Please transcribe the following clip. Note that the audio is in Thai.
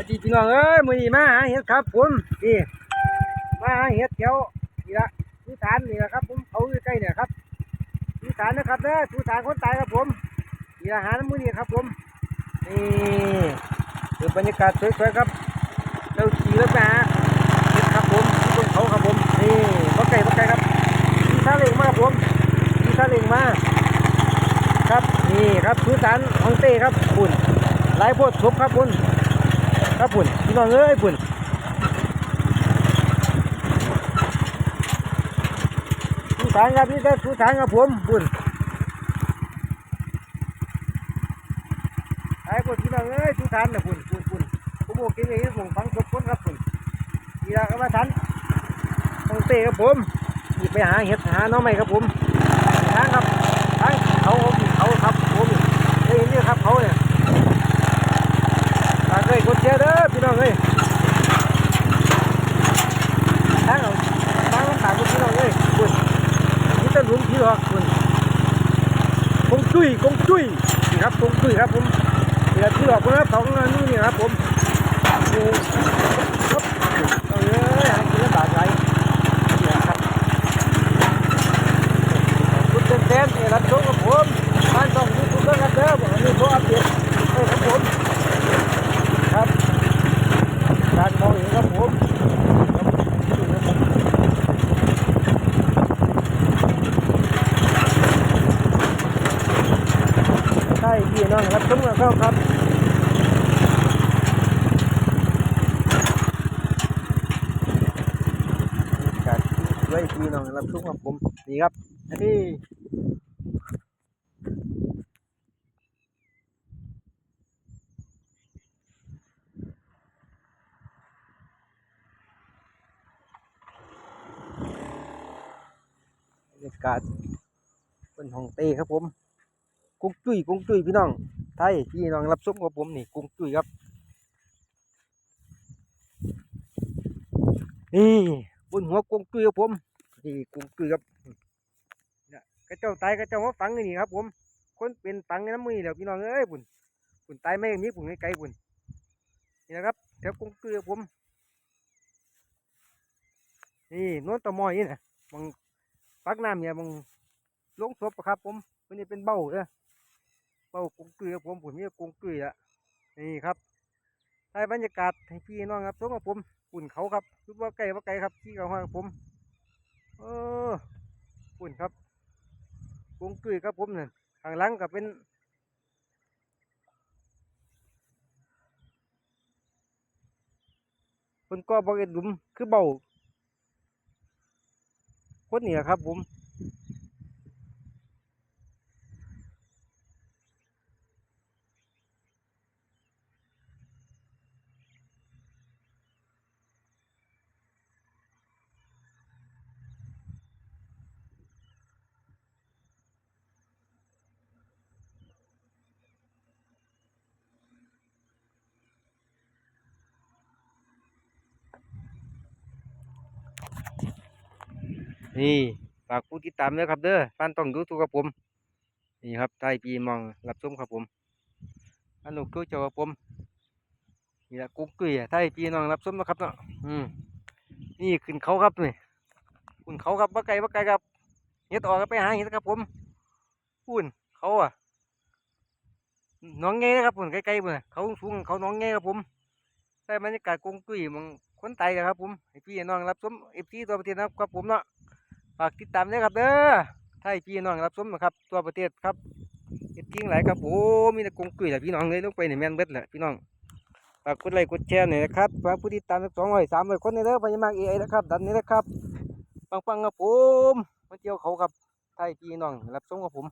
วัสดีพี่น้องเอ้ยมือนี้มาหาเห็ดครับผมนี่มาหาเห็ดแถวนี่ละสุสานนี่ละครับผมเขาอยู่ใกล้เนี่ยครับสุสานนะครับเด้อสุสานคนตายครับผมนี่อาหารมื้อนี้ครับผมนี่คือบรรยากาศสวยๆครับเจ้าขี่รถมาหาเห็ดครับผมที่บนเขาครับผมนี่บ่ไก่บ่ไก่ครับขี่ซาเล้งมาครับผมขี่ซาเล้งมาครับนี่ครับสุสานของเต้ครับคุณหลายโพดศพครับคุณ ครับปุ่นพี่น้องเอ้ยปุ่นสุสานครับนี่แต่สุสานครับผมปุ่นไอ้ปุ่นพี่น้องเอ้ยสุสานนะปุ่นปุ่นปุ่นผมบอกกินอย่างนี้ผมฟังศพคนครับปุ่นทีละก็มาทันต้องเตะครับผมหยิบไปหาเห็ดหาน้องใหม่ครับผมทางครับทางเขาเขาครับผมเฮ้ยนี่ครับเขาเนี่ย ฝากเลยกดแชร์เด้ อพี่น้องเอ้ยทางเอาทางมันถามพี่น้องเอ้ยคุณนี่ตะลุมพี่หรอกคุณกงจุ้ยกงจุ้ยนี่ครับกงจุ้ยครับผมเดี๋ยวพี่หรอกคนละสองนี่นี่ครับผมนี่ครับเอาเอ้ยหากินลำบากใจนี่ครับคุณเต้นเต้นนี่รับชมกับผมบ้านต้องยูทูบเบอร์ครับเด้อบอกอันนี้ผมอัปเดตให้ครับผม ครับการมองเห็นครับผม ใช่พี่น้องรับชมกันเข้าครับการไว้พี่น้องรับชมกับผมนี่ครับนี่บรรยากาศเป็นห้องเต้ครับผม กุ้งจุ้ยกุ้งจุ้ยพี่น้องไทยพี่น้องรับชมกับผมนี่กุ้งจุ้ยครับ นี่บนหัวกุ้งจุ้ยครับผมนี่กุ้งจุ้ยครับเนี่ยกระเจ้าตายกระเจ้ามาฝังนี่ครับ ผม คนเป็นฝังในน้ำมือนี่แหล้วพี่น้องเอ้ยปุ่นปุ่นตายไม่มีปุ่นไกลปุ่นนี่นะครับแถวกุ้งจุ้ยครับผมนี่โน้นตะมอยนี่นะมองปักน้ำเนี่ยมองลงศพอะครับผมวันนี้เป็นเบ้าเด้อ เบ้ากงจุ้ยครับผมผมนี่กงจุ้ยละนี่ครับได้บรรยากาศให้พี่น้องครับชมกับผมปุ่นเขาครับรู้ว่าไก่ว่าไก่ครับที่เขาห้างผมเออปุ่นครับกงกุ้ยครับผมเนี่ยข้างหลังก็เป็นคนก็บอกเอ็ดหลุมคือเบาคนนี้ครับผม นี่ฝากผู้ติดตามด้วยครับเด้อบ้านต้องดูถูกครับผม นี่ครับไทยปีมองรับชมครับผมอันนู้นคือเจ้าครับผมนี่แหละกุ๊กกุ้ยไทยปีน้องรับชมนะครับเนาะอืมนี่ขึ้นเขาครับนี่ขึ้นเขาครับว่าไกลว่าไกลครับเฮ็ดออกก็ไปหาเฮ็ดครับผมพูนเขาอะน้องเงี้ยนะครับผมใกล้ๆเลยเขาสูงเขาน้องเงี้ยครับผมได้บรรยากาศกงกุ้ยหมองคนไทยครับผมพี่น้องรับชมเอฟซีตัวประเทศนะครับผมเนาะ ฝากติดตามด้วยครับเด้อไทยพี่น้องรับชมนะครับ ตัวประเทศครับเฮ็ดกิ้งหลายครับโอ้มีแต่กงกุยแหละพี่น้องเลยลงไปในแม่นเบ็ดแหละพี่น้องฝากกดไลค์กดแชร์หน่อยนะครับฝากผู้ติดตามสองร้อยสามร้อยคนนี่เด้อพญามากเอไอนะครับดันนี้นะครับปังๆครับผมมาเที่ยวเขาครับไทยพี่น้องรับชมกับผม